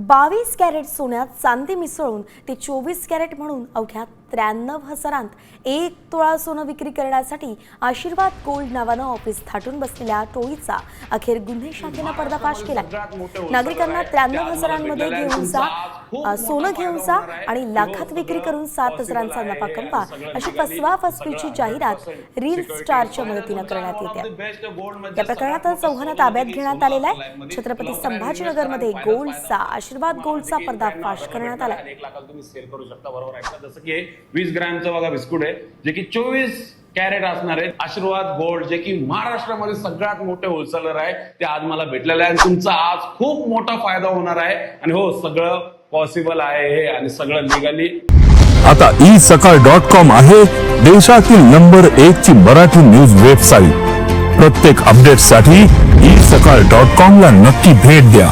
बावीस कॅरेट सोन्यात चांदी मिसळून ते चोवीस कॅरेट म्हणून अवघ्या त्र्याण्णव हजारांत एक तोळा सोनं विक्री करण्यासाठी आशीर्वाद गोल्ड नावानं ऑफिस थाटून बसलेल्या टोळीचा अखेर गुन्हे शाखेनं पर्दाफाश केला. नागरिकांना त्र्याण्णव हजारांमध्ये घेऊन जा. सोनं घेऊन जा आणि लाखात विक्री करून सात हजारांचा नफा कमवा. अशी फसवा फसवीची जाहिरात रील स्टारच्या मदतीनं करण्यात येते. या प्रकरणात चौघांना ताब्यात घेण्यात आलेला आहे. छत्रपती संभाजीनगरमध्ये गोल्डचा आशीर्वाद गोल्डचा पर्दाफाश करण्यात आला. एक लाखाला तुम्ही सेल करू शकता बरोबर आहे. का? जसं की हे वीस ग्रॅमचं बघा बिस्कुट आहे जे की चोवीस कॅरेट असणार आहे आशीर्वाद गोल्ड जे की महाराष्ट्रामध्ये सगळ्यात मोठे होलसेलर आहे ते आज मला भेटलेले आहे आणि तुमचा आज खूप मोठा फायदा होणार आहे. आणि हो सगळं पॉसिबल आहे हे आणि सगळं लिगली आता ई सकाळ डॉट कॉम आहे देशातील नंबर एक ची मराठी न्यूज वेबसाईट प्रत्येक अपडेटसाठी ई सकाळ डॉट कॉम ला नक्की भेट द्या.